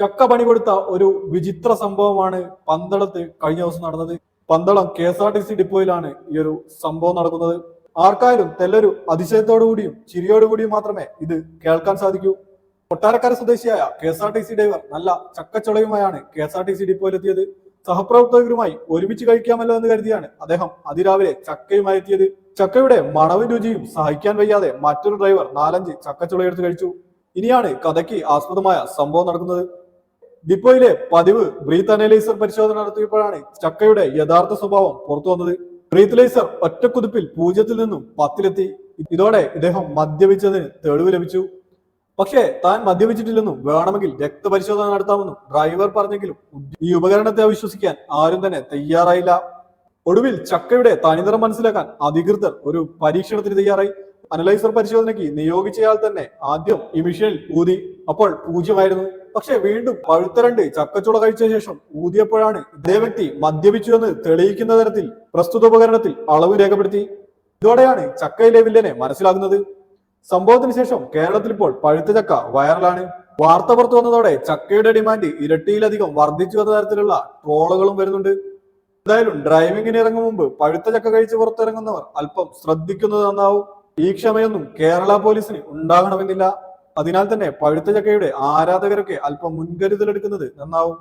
ചക്ക പണി കൊടുത്ത ഒരു വിചിത്ര സംഭവമാണ് പന്തളത്ത് കഴിഞ്ഞ ദിവസം നടന്നത്. Pandalam K S R T C ഡിപ്പോയിലാണ് ഈ ഒരു സംഭവം നടക്കുന്നത്. ആർക്കായാലും തെല്ലൊരു അതിശയത്തോടുകൂടിയും ചിരിയോടുകൂടിയും മാത്രമേ ഇത് കേൾക്കാൻ സാധിക്കൂ. കൊട്ടാരക്കര സ്വദേശിയായ K S R T C driver നല്ല ചക്കച്ചുളയുമായാണ് K S R T C ഡിപ്പോയിലെത്തിയത്. സഹപ്രവർത്തകരുമായി ഒരുമിച്ച് കഴിക്കാമല്ലോ എന്ന് കരുതിയാണ് അദ്ദേഹം അതിരാവിലെ ചക്കയുമായി എത്തിയത്. ചക്കയുടെ മണവും രുചിയും സഹിക്കാൻ വയ്യാതെ മറ്റൊരു ഡ്രൈവർ നാലഞ്ച് ചക്കച്ചുളയെടുത്ത് കഴിച്ചു. ഇനിയാണ് കഥയ്ക്ക് ആസ്പദമായ സംഭവം നടക്കുന്നത്. ഡിപ്പോയിലെ പതിവ് ബ്രീത്ത് അനലൈസർ പരിശോധന നടത്തിയപ്പോഴാണ് ചക്കയുടെ യഥാർത്ഥ സ്വഭാവം പുറത്തു വന്നത്. ബ്രീത്ത് ലൈസർ ഒറ്റക്കുതിപ്പിൽ പൂജ്യത്തിൽ നിന്നും പത്തിലെത്തി. ഇതോടെ ഇദ്ദേഹം മദ്യപിച്ചതിന് തെളിവ് ലഭിച്ചു. പക്ഷേ താൻ മദ്യപിച്ചിട്ടില്ലെന്നും വേണമെങ്കിൽ രക്തപരിശോധന നടത്താമെന്നും ഡ്രൈവർ പറഞ്ഞെങ്കിലും ഈ ഉപകരണത്തെ അവിശ്വസിക്കാൻ ആരും തന്നെ തയ്യാറായില്ല. ഒടുവിൽ ചക്കയുടെ തനിനിറം മനസ്സിലാക്കാൻ അധികൃതർ ഒരു പരീക്ഷണത്തിന് തയ്യാറായി. അനലൈസർ പരിശോധനയ്ക്ക് നിയോഗിച്ചയാൾ തന്നെ ആദ്യം ഈ മിഷനിൽ ഊതി. അപ്പോൾ പൂജ്യമായിരുന്നു. പക്ഷെ വീണ്ടും പഴുത്തരണ്ട് ചക്കച്ചുള കഴിച്ച ശേഷം ഊതിയപ്പോഴാണ് ഇതേ വ്യക്തി മദ്യപിച്ചു എന്ന് തെളിയിക്കുന്ന തരത്തിൽ പ്രസ്തുത ഉപകരണത്തിൽ അളവ് രേഖപ്പെടുത്തി. ഇതോടെയാണ് ചക്കയിലെ വില്ലനെ മനസ്സിലാകുന്നത്. സംഭവത്തിന് ശേഷം കേരളത്തിൽ ഇപ്പോൾ പഴുത്ത ചക്ക വൈറലാണ്. വാർത്ത പുറത്തു വന്നതോടെ ചക്കയുടെ ഡിമാൻഡ് ഇരട്ടിയിലധികം വർദ്ധിച്ചു വന്ന തരത്തിലുള്ള ട്രോളുകളും വരുന്നുണ്ട്. എന്തായാലും ഡ്രൈവിംഗിന് ഇറങ്ങും മുമ്പ് പഴുത്ത ചക്ക കഴിച്ച് പുറത്തിറങ്ങുന്നവർ അല്പം ശ്രദ്ധിക്കുന്നത് നന്നാവും. ഈ ക്ഷമയൊന്നും കേരള പോലീസിന് ഉണ്ടാകണമെന്നില്ല. അതിനാൽ തന്നെ പഴുത്ത ചക്കയുടെ ആരാധകരൊക്കെ അല്പം മുൻകരുതലെടുക്കുന്നത് നന്നാവും.